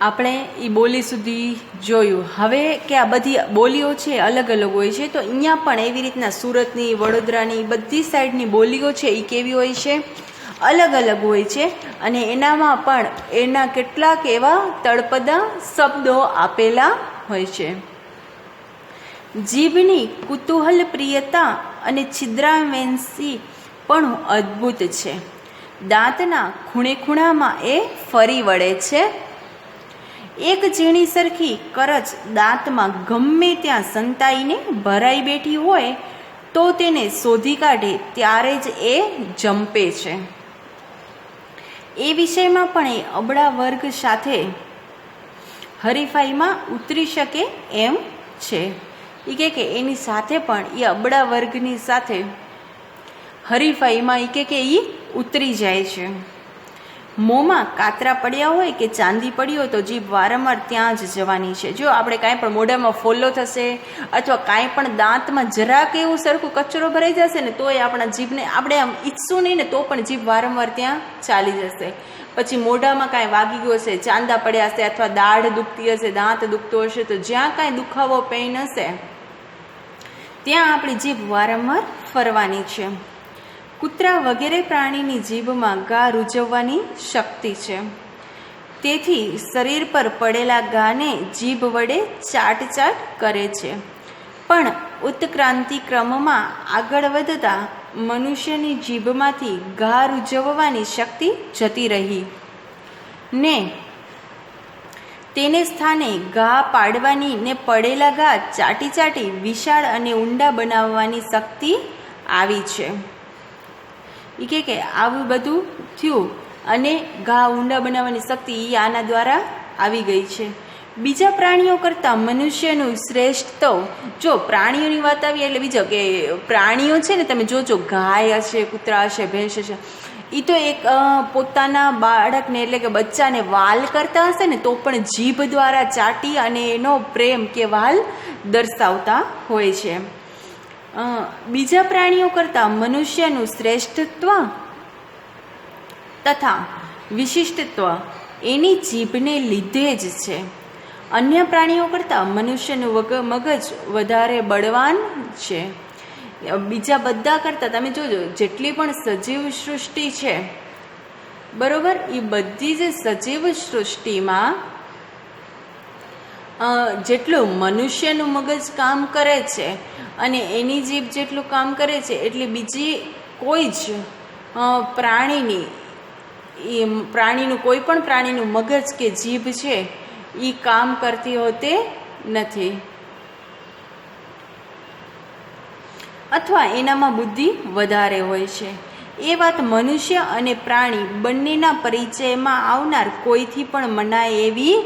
આપણે એ બોલી સુધી જોયું. હવે કે આ બધી બોલીઓ છે અલગ અલગ હોય છે, તો અહીંયા પણ એવી રીતના સુરતની, વડોદરાની, બધી સાઈડની બોલીઓ છે એ કેવી હોય છે? અલગ અલગ હોય છે. અને એનામાં પણ એના કેટલાક એવા તળપદા શબ્દો આપેલા હોય છે. જીભની કુતૂહલ પ્રિયતા અને છિદ્રાવેન્સી પણ અદ્ભુત છે. દાંતના ખૂણે ખૂણામાં એ ફરી વળે છે. એક ઝીણી સરખી કરચ દાંતમાં ગમે ત્યાં સંતાઈને ભરાઈ બેઠી હોય તો તેને શોધી કાઢે ત્યારે જ એ જંપે છે. એ વિષયમાં પણ એ અબળા વર્ગ સાથે હરીફાઈમાં ઉતરી શકે એમ છે. એ કહે કે એની સાથે પણ એ અબળા વર્ગની સાથે હરીફાઈમાં એ કહે કે એ ઉતરી જાય છે. મોંમાં કાતરા પડ્યા હોય કે ચાંદી પડી હોય તો જીભ વારંવાર ત્યાં જ જવાની છે. જો આપણે કાંઈ પણ મોઢામાં ફોલ્લો થશે અથવા કાંઈ પણ દાંતમાં જરાક એવું સરખું કચરો ભરાઈ જશે ને તોય આપણા જીભને આપણે આમ ઈચ્છું નહીં ને તો પણ જીભ વારંવાર ત્યાં ચાલી જશે. પછી મોઢામાં કાંઈ વાગી ગયો હશે, ચાંદા પડ્યા હશે અથવા દાઢ દુખતી હશે, દાંત દુખતો હશે તો જ્યાં કાંઈ દુખાવો પેઇન હશે, ત્યાં આપણી જીભ વારંવાર ફરવાની છે. કૂતરા વગેરે પ્રાણીની જીભમાં ઘા રૂજવવાની શક્તિ છે. તેથી શરીર પર પડેલા ઘાને જીભ વડે ચાટ ચાટ કરે છે. પણ ઉત્ક્રાંતિ ક્રમમાં આગળ વધતા મનુષ્યની જીભમાંથી ઘા રૂજવવાની શક્તિ જતી રહી. ને તેને સ્થાને ઘા પાડવાની ને પડેલા ઘા ચાટી ચાટી વિશાળ અને ઊંડા બનાવવાની શક્તિ આવી છે. એ કે કે આવું બધું થયું અને ઘા ઊંડા બનાવવાની શક્તિ એ આના દ્વારા આવી ગઈ છે. બીજા પ્રાણીઓ કરતાં મનુષ્યનું શ્રેષ્ઠ તો જો પ્રાણીઓની વાત આવી એટલે બીજો કે પ્રાણીઓ છે ને તમે જોજો ગાય હશે, કૂતરા હશે, ભેંસ હશે એ તો એક પોતાના બાળકને એટલે કે બચ્ચાને વાલ કરતા હશે ને તો પણ જીભ દ્વારા ચાટી અને એનો પ્રેમ કે વાલ દર્શાવતા હોય છે. બીજા પ્રાણીઓ કરતાં મનુષ્યનું શ્રેષ્ઠત્વ તથા વિશિષ્ટત્વ એની જીભને લીધે જ છે. અન્ય પ્રાણીઓ કરતાં મનુષ્યનું વગ, મગજ વધારે બળવાન છે. બીજા બધા કરતાં તમે જોજો, જેટલી પણ સજીવ સૃષ્ટિ છે, બરોબર? એ બધી જ સજીવ સૃષ્ટિમાં જેટલું મનુષ્યનું મગજ કામ કરે છે અને એની જીભ જેટલું કામ કરે છે, એટલી બીજી કોઈ જ પ્રાણીની, એ પ્રાણીનું, કોઈ પણ પ્રાણીનું મગજ કે જીભ છે, એ કામ કરતી હોતે નથી. અથવા એનામાં બુદ્ધિ વધારે હોય છે. એ વાત મનુષ્ય અને પ્રાણી બંનેના પરિચયમાં આવનાર કોઈથી પણ મનાય એવી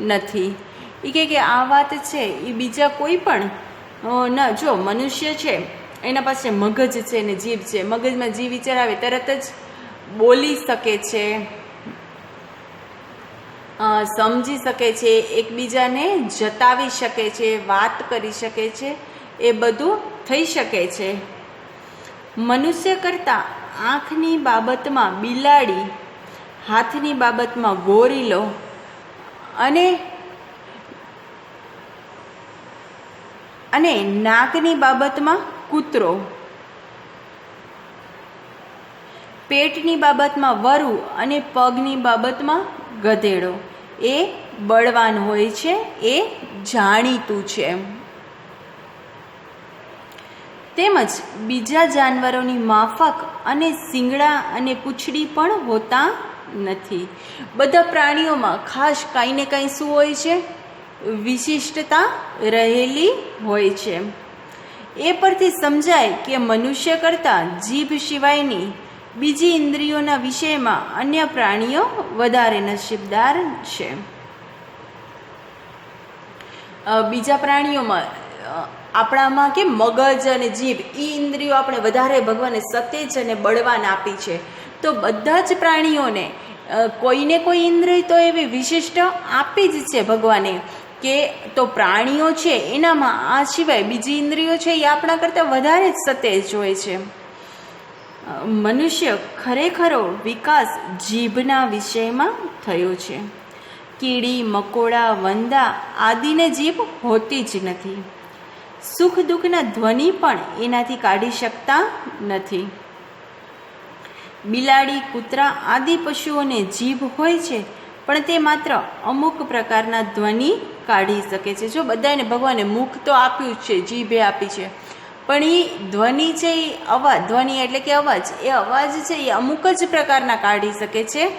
નથી. એ કહે કે આ વાત છે એ બીજા કોઈ પણ ના, જો મનુષ્ય છે, એના પાસે મગજ છે ને જીભ છે, મગજમાં જીવ વિચાર આવે તરત જ બોલી શકે છે સમજી શકે છે, એકબીજાને જતાવી શકે છે, વાત કરી શકે છે, એ બધું થઈ શકે છે. મનુષ્ય કરતાં આંખની બાબતમાં બિલાડી, હાથની બાબતમાં ગોરીલો અને અને નાકની બાબતમાં કૂતરો. પેટની બાબતમાં વરુ અને પગની બાબતમાં ગધેડો. એ બળવાન હોય છે, એ જાણીતું છે. તેમજ બીજા જાનવરોની માફક અને શિંગડા અને પૂંછડી પણ હોતા નથી. બધા પ્રાણીઓમાં ખાસ કાંઈ ને કાંઈ શું હોય છે? વિશિષ્ટતા રહેલી હોય છે. એ પરથી સમજાય કે મનુષ્ય કરતાં જીભ સિવાયની બીજી ઇન્દ્રિયોના વિષયમાં અન્ય પ્રાણીઓ વધારે નસીબદાર છે. બીજા પ્રાણીઓમાં આપણામાં કે મગજ અને જીભ એ ઇન્દ્રિયો આપણે વધારે ભગવાને સતેજ અને બળવાન આપી છે. તો બધા જ પ્રાણીઓને કોઈને કોઈ ઇન્દ્રિય તો એવી વિશિષ્ટ આપી જ છે ભગવાને. કે તો પ્રાણીઓ છે, એનામાં આ સિવાય બીજી ઇન્દ્રિયો છે, એ આપણા કરતાં વધારે જ સતેજ હોય છે. મનુષ્ય ખરેખરો વિકાસ જીભના વિષયમાં થયો છે. કીડી, મકોડા, વંદા આદિને જીભ હોતી જ નથી. સુખ દુઃખના ધ્વનિ પણ એનાથી કાઢી શકતા નથી. બિલાડી, કૂતરા આદિ પશુઓને જીભ હોય છે પણ તે માત્ર અમુક પ્રકારના ધ્વનિ કાઢી શકે છે. જો બધાને ભગવાને મુખ તો આપ્યું જ છે, જીભે આપી છે. પણ એ ધ્વનિ છે એ અવાજ, ધ્વનિ એટલે કે અવાજ, એ અવાજ છે એ અમુક જ પ્રકારના કાઢી શકે છે.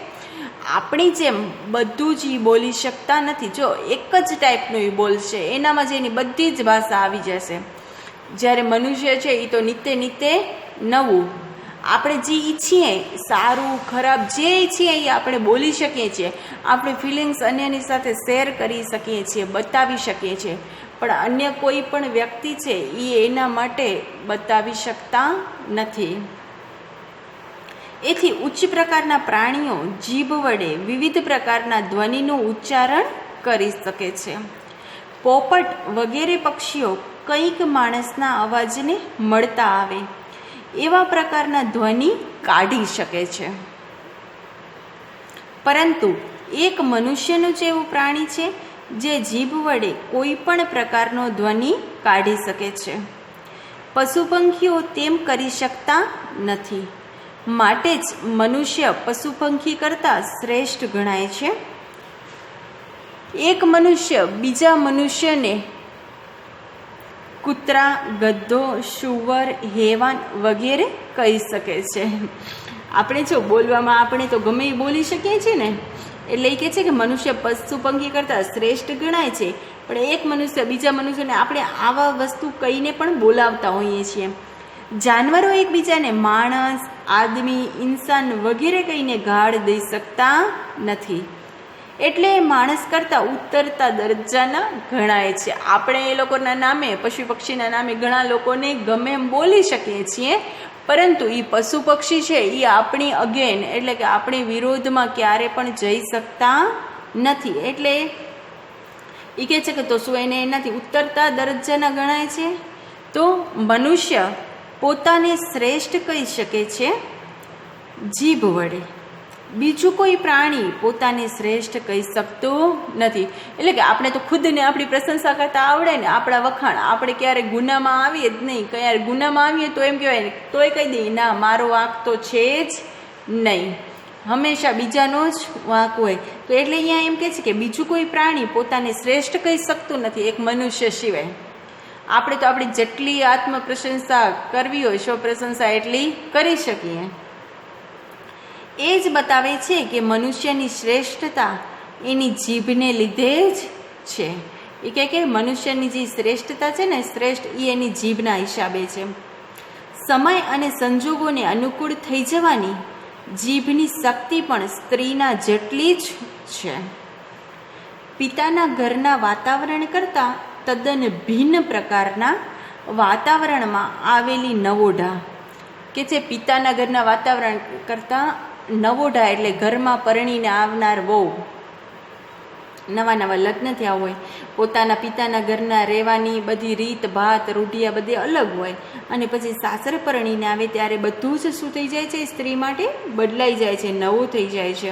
આપણી જેમ બધું જ એ બોલી શકતા નથી. જો એક જ ટાઈપનું એ બોલશે, એનામાં જ એની બધી જ ભાષા આવી જશે. જ્યારે મનુષ્ય છે એ તો નિત્ય નિત્ય નવું આપણે જે ઈચ્છીએ, સારું, ખરાબ, જે ઈચ્છીએ એ આપણે બોલી શકીએ છીએ. આપણે ફિલિંગ્સ અન્યની સાથે શેર કરી શકીએ છીએ, બતાવી શકીએ છીએ. પણ અન્ય કોઈ પણ વ્યક્તિ છે, એ એના માટે બતાવી શકતા નથી. એથી ઉચ્ચ પ્રકારના પ્રાણીઓ જીભ વડે વિવિધ પ્રકારના ધ્વનિનું ઉચ્ચારણ કરી શકે છે. પોપટ વગેરે પક્ષીઓ કંઈક માણસના અવાજને મળતા આવે. એવા પ્રકારના ધ્વનિ કાઢી શકે છે. પરંતુ એક મનુષ્યનું જ એવું પ્રાણી છે, જે જીભ વડે કોઈ પણ પ્રકારનો ધ્વનિ કાઢી શકે છે. પશુ પંખીઓ તેમ કરી શકતા નથી. માટે જ મનુષ્ય પશુ પંખી કરતાં શ્રેષ્ઠ ગણાય છે. એક મનુષ્ય બીજા મનુષ્યને કૂતરા ગદ્દો શુવર, હેવાન વગેરે કહી શકે છે. આપણે જો બોલવામાં આપણે તો ગમે એ બોલી શકીએ છીએ ને, એટલે એ કહે છે કે મનુષ્ય પશુ પંખી કરતાં શ્રેષ્ઠ ગણાય છે. પણ એક મનુષ્ય બીજા મનુષ્યને આપણે આવા વસ્તુ કહીને પણ બોલાવતા હોઈએ છીએ. જાનવરો એકબીજાને માણસ, આદમી, ઇન્સાન વગેરે કહીને ગાળ દઈ શકતા નથી. એટલે માણસ કરતાં ઉતરતા દરજ્જાના ગણાય છે. આપણે એ લોકોના નામે, પશુ પક્ષીના નામે ઘણા લોકોને ગમે એમ બોલી શકીએ છીએ, પરંતુ એ પશુ પક્ષી છે એ આપણી અગેન એટલે કે આપણી વિરોધમાં ક્યારે પણ જઈ શકતા નથી. એટલે એ કહે છે કે તો શું એને એનાથી ઉતરતા દરજ્જાના ગણાય છે? તો મનુષ્ય પોતાને શ્રેષ્ઠ કહી શકે છે, જીભ વડે. બીજું કોઈ પ્રાણી પોતાને શ્રેષ્ઠ કહી શકતું નથી. એટલે કે આપણે તો ખુદને આપણી પ્રશંસા કરતા આવડે ને આપણા વખાણ. આપણે ક્યારેક ગુનામાં આવીએ જ નહીં. ક્યારે ગુનામાં આવીએ તો એમ કહેવાય તોય કહી દઈએ, ના, મારો વાંક તો છે જ નહીં. હંમેશા બીજાનો જ વાંક હોય. તો એટલે અહીંયા એમ કહે છે કે બીજું કોઈ પ્રાણી પોતાને શ્રેષ્ઠ કહી શકતું નથી, એક મનુષ્ય સિવાય. આપણે તો આપણી જેટલી આત્મ પ્રશંસા કરવી હોય સ્વ પ્રશંસા એટલી કરી શકીએ. એ જ બતાવે છે કે મનુષ્યની શ્રેષ્ઠતા એની જીભને લીધે જ છે. એ કહે કે મનુષ્યની જે શ્રેષ્ઠતા છે ને, શ્રેષ્ઠ એ એની જીભના હિસાબે છે. સમય અને સંજોગોને અનુકૂળ થઈ જવાની જીભની શક્તિ પણ સ્ત્રીના જેટલી જ છે. પિતાના ઘરના વાતાવરણ કરતાં તદ્દન ભિન્ન પ્રકારના વાતાવરણમાં આવેલી નવોઢા કે જે પિતાના ઘરના વાતાવરણ કરતાં નવોઢા એટલે ઘરમાં પરણીને આવનાર વહુ. નવા નવા લગ્ન થયા હોય. પોતાના પિતાના ઘરના રહેવાની બધી રીત, ભાત રૂઢિયા બધી અલગ હોય. અને પછી સાસરે પરણીને આવે ત્યારે બધું જ શું થઈ જાય છે? સ્ત્રી માટે બદલાઈ જાય છે, નવું થઈ જાય છે.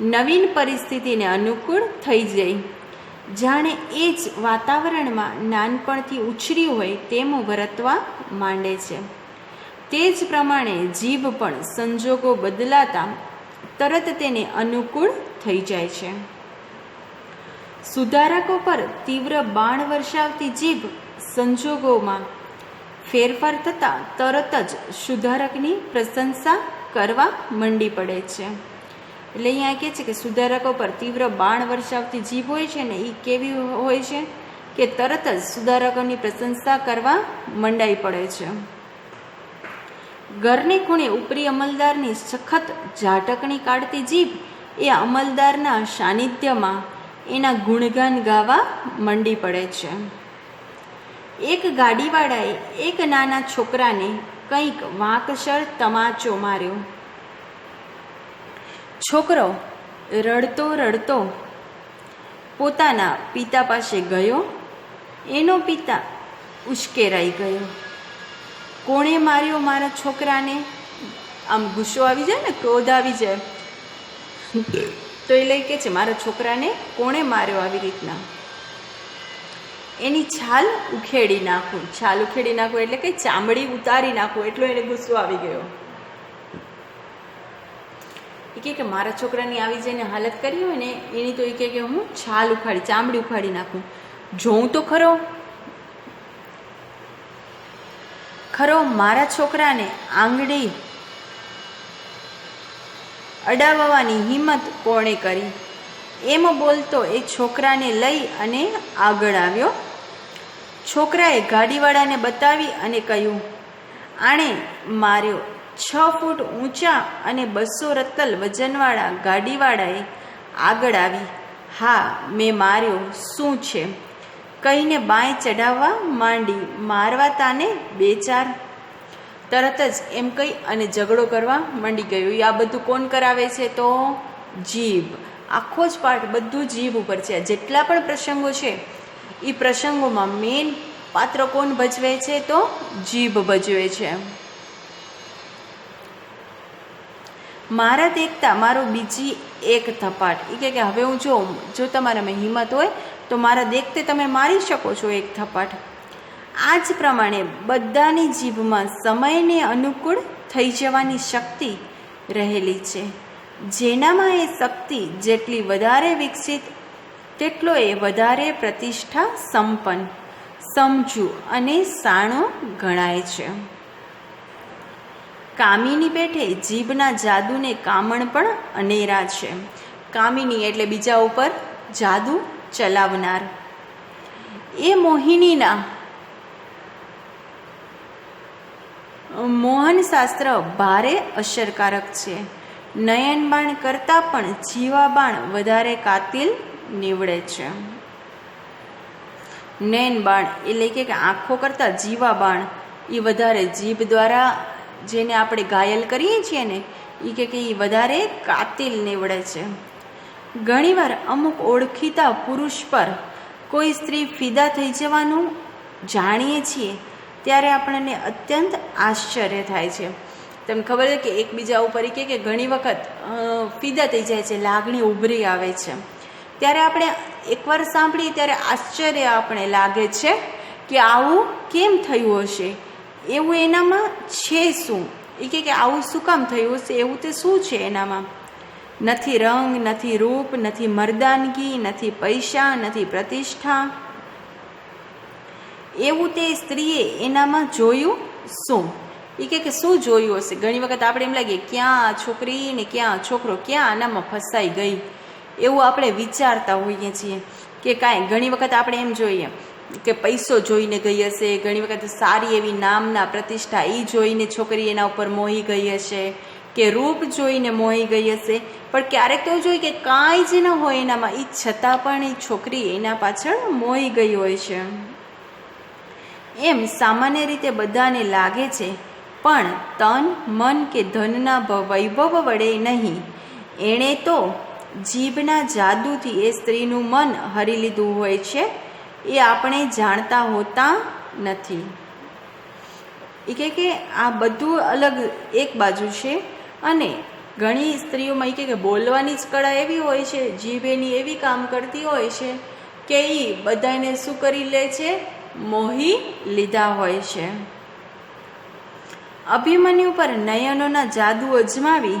નવીન પરિસ્થિતિને અનુકૂળ થઈ જાય. જાણે એ જ વાતાવરણમાં નાનપણથી ઉછરી હોય તેમ વર્તવા માંડે છે. તે જ પ્રમાણે જીભ પણ સંજોગો બદલાતા તરત તેને અનુકૂળ થઈ જાય છે. સુધારકો પર તીવ્ર બાણ વર્ષાવતી જીભ સંજોગોમાં ફેરફાર થતાં તરત જ સુધારકની પ્રશંસા કરવા મંડી પડે છે. એટલે અહીંયા કહે છે કે સુધારકો પર તીવ્ર બાણ વર્ષાવતી જીભ હોય છે ને એ કેવી હોય છે? કે તરત જ સુધારકોની પ્રશંસા કરવા મંડાઈ પડે છે. ઘરને ખૂણે ઉપરી અમલદારની સખત ઝાટકણી કાઢતી જીભ એ અમલદારના સાનિધ્યમાં એના ગુણગાન ગાવા મંડી પડે છે. એક ગાડીવાળાએ એક નાના છોકરાને કંઈક વાંકસર તમાચો માર્યો. છોકરો રડતો રડતો પોતાના પિતા પાસે ગયો. એનો પિતા ઉશ્કેરાઈ ગયો. કોણે માર્યો મારા છોકરાને? આમ ગુસ્સો આવી જાય ને, ક્રોધ આવી જાય. તો એ લઈ કે છે, મારા છોકરાને કોણે માર્યો આવી રીતના? એની છાલ ઉખેડી નાખું. છાલ ઉખેડી નાખું એટલે કે ચામડી ઉતારી નાખું. એટલો એને ગુસ્સો આવી ગયો. એ કે, મારા છોકરાની આવી જઈને હાલત કરી હોય ને, એની તો એ કે હું છાલ ઉખાડી, ચામડી ઉખાડી નાખું. જોઉં તો ખરો ખરો, મારા છોકરાને આંગળી અડાવવાની હિંમત કોણે કરી? એમ બોલતો એ છોકરાને લઈ અને આગળ આવ્યો. છોકરાએ ગાડીવાળાને બતાવી અને કહ્યું, આણે માર્યો. છ ફૂટ ઊંચા અને બસો રત્તલ વજનવાળા ગાડીવાળાએ આગળ આવી. હા, મેં માર્યો. શું છે? કહીને બાંય ચઢાવવા માંડી, મારવા તાને બે ચાર. તરત જ એમ કહી અને ઝઘડો કરવા માંડી ગયો. આ બધું કોણ કરાવે છે તો? જીભ. આખો જ પાઠ બધું જીભ ઉપર છે. જેટલા પણ પ્રસંગો છે એ પ્રસંગોમાં મેઇન પાત્ર કોણ ભજવે છે તો જીભ ભજવે છે. મારા દેખતા મારો બીજી એક થપાટ એ કે હવે હું જો જો તમારામાં હિંમત હોય તો મારા દેખતે તમે મારી શકો છો એક થપાટ. આ જ પ્રમાણે બધાની જીભમાં સમયને અનુકૂળ થઈ જવાની શક્તિ રહેલી છે. જેનામાં એ શક્તિ જેટલી વધારે વિકસિત, તેટલો એ વધારે પ્રતિષ્ઠા સંપન્ન, સમજુ અને સાણો ગણાય છે. કામિની પેઠે જીભના જાદુને કામણ પણ અનેરા છે. કામિની એટલે બીજા ઉપર જાદુ ચલાવનાર. એ મોહિનીના મોહન શાસ્ત્ર ભારે અસરકારક છે. નયનબાણ કરતાં પણ જીવા બાણ વધારે કાતિલ નીવડે છે. નયન બાણ એટલે કે આંખો કરતાં જીવા બાણ એ વધારે જીભ દ્વારા જેને આપણે ઘાયલ કરીએ છીએ ને એ કે એ વધારે કાતિલ નીવડે છે. ઘણીવાર અમુક ઓળખીતા પુરુષ પર કોઈ સ્ત્રી ફિદા થઈ જવાનું જાણીએ છીએ, ત્યારે આપણને અત્યંત આશ્ચર્ય થાય છે. તમને ખબર છે કે એકબીજા ઉપર કે કે ઘણી વખત ફિદા થઈ જાય છે, લાગણી ઉભરી આવે છે. ત્યારે આપણે એકવાર સાંભળીએ ત્યારે આશ્ચર્ય આપણે લાગે છે કે આવું કેમ થયું હશે? એવું એનામાં છે શું? એ કે આવું શું કામ થયું હશે? એવું તે શું છે એનામાં? નથી રંગ, નથી રૂપ, નથી મર્દાનગી, નથી પૈસા, નથી પ્રતિષ્ઠા. એવું તે સ્ત્રીએ એનામાં જોયું શું? એ કે શું જોયું હશે? ઘણી વખત આપણે એમ લાગીએ, ક્યાં છોકરી ને ક્યાં છોકરો ક્યાં આનામાં ફસાઈ ગઈ? એવું આપણે વિચારતા હોઈએ છીએ કે કાંઈ, ઘણી વખત આપણે એમ જોઈએ કે પૈસો જોઈને ગઈ હશે, ઘણી વખત સારી એવી નામના પ્રતિષ્ઠા એ જોઈને છોકરી એના ઉપર મોહી ગઈ હશે. કે રૂપ જોઈને મોહી ગઈ હશે. પણ ક્યારેક તો જોઈએ કે કાંઈ જ ન હોય એનામાં. એ છતાં પણ એ છોકરી એના પાછળ મોહી ગઈ હોય છે. એમ સામાન્ય રીતે બધાને લાગે છે, પણ તન, મન કે ધનના વૈભવ વડે નહીં. એણે તો જીભના જાદુથી એ સ્ત્રીનું મન હરી લીધું હોય છે, એ આપણે જાણતા હોતા નથી. એ કે આ બધું અલગ એક બાજુ છે. અને ઘણી સ્ત્રીઓમાં એ કે બોલવાની જ કળા એવી હોય છે જીભ એની એવી કામ કરતી હોય છે કે એ બધાને શું કરી લે છે? મોહી લીધા હોય છે. અભિમન્યુ પર નયનોના જાદુ અજમાવી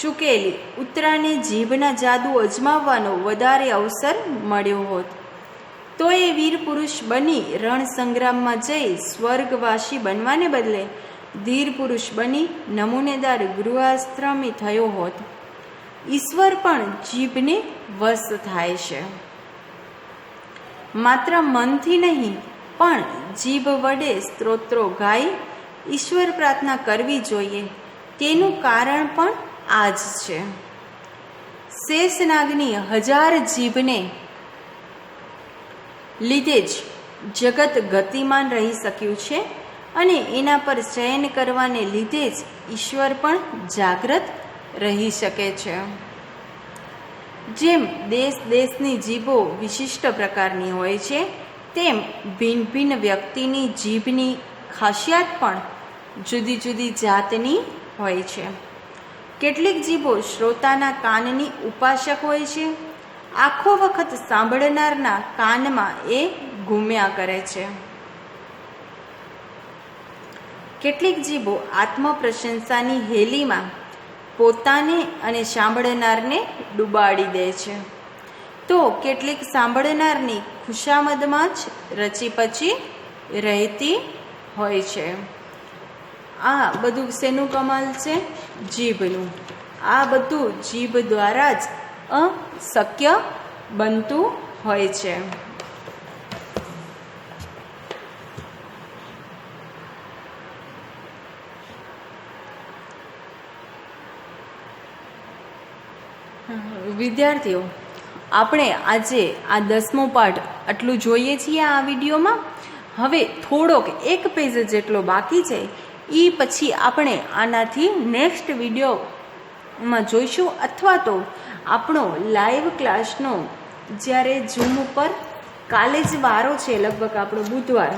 ચૂકેલી. ઉત્તરાને જીભના જાદુ અજમાવવાનો વધારે અવસર મળ્યો હોત. તો એ વીર પુરુષ બની રણ સંગ્રામમાં જઈ સ્વર્ગવાસી બનવાને બદલે ધીર પુરુષ બની નમૂનેદાર ગૃહાશ્રમી થયો હોત. ઈશ્વર પણ જીભને વશ થાય છે. માત્ર મનથી નહીં, પણ જીભ વડે સ્ત્રોત્રો ગાઈ ઈશ્વર પ્રાર્થના કરવી જોઈએ. તેનું કારણ પણ આ જ છે. શેષનાગની હજાર જીભને લીધે જ જગત ગતિમાન રહી શક્યું છે. અને એના પર શયન કરવાને લીધે જ ઈશ્વર પણ જાગ્રત રહી શકે છે. જેમ દેશ દેશની જીભો વિશિષ્ટ પ્રકારની હોય છે, તેમ ભિન્ન ભિન્ન વ્યક્તિની જીભની ખાસિયત પણ જુદી જુદી જાતની હોય છે. કેટલીક જીભો શ્રોતાના કાનની ઉપાસક હોય છે, આખો વખત સાંભળનારના કાનમાં એ ઘૂમ્યા કરે છે. કેટલીક જીભો આત્મપ્રશંસાની હેલીમાં પોતાને અને સાંભળનારને ડૂબાડી દે છે. તો કેટલીક સાંભળનારની ખુશામદમાં જ રચી પછી રહેતી હોય છે. આ બધું શેનું કમાલ છે? જીભનું. આ બધું જીભ દ્વારા જ અશક્ય બનતું હોય છે. વિદ્યાર્થીઓ, આપણે આજે આ દસમો પાઠ આટલું જોઈએ છીએ આ વિડીયોમાં. હવે થોડોક એક પેજ જેટલો બાકી છે એ પછી આપણે આનાથી નેક્સ્ટ વિડીયોમાં જોઈશું અથવા તો આપણો લાઈવ ક્લાસનો જ્યારે ઝૂમ ઉપર કાલે જ વારો છે લગભગ આપણો બુધવાર.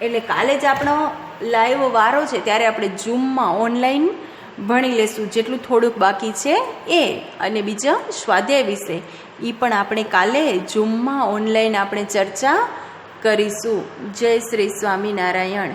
એટલે કાલે જ આપણો લાઈવ વારો છે ત્યારે આપણે ઝૂમમાં ઓનલાઈન ભણી લેશું. જેટલું થોડુંક બાકી છે એ અને બીજા સ્વાધ્યાય વિશે. એ પણ આપણે કાલે ઝૂમમાં ઓનલાઈન આપણે ચર્ચા કરીશું. જય શ્રી સ્વામિનારાયણ.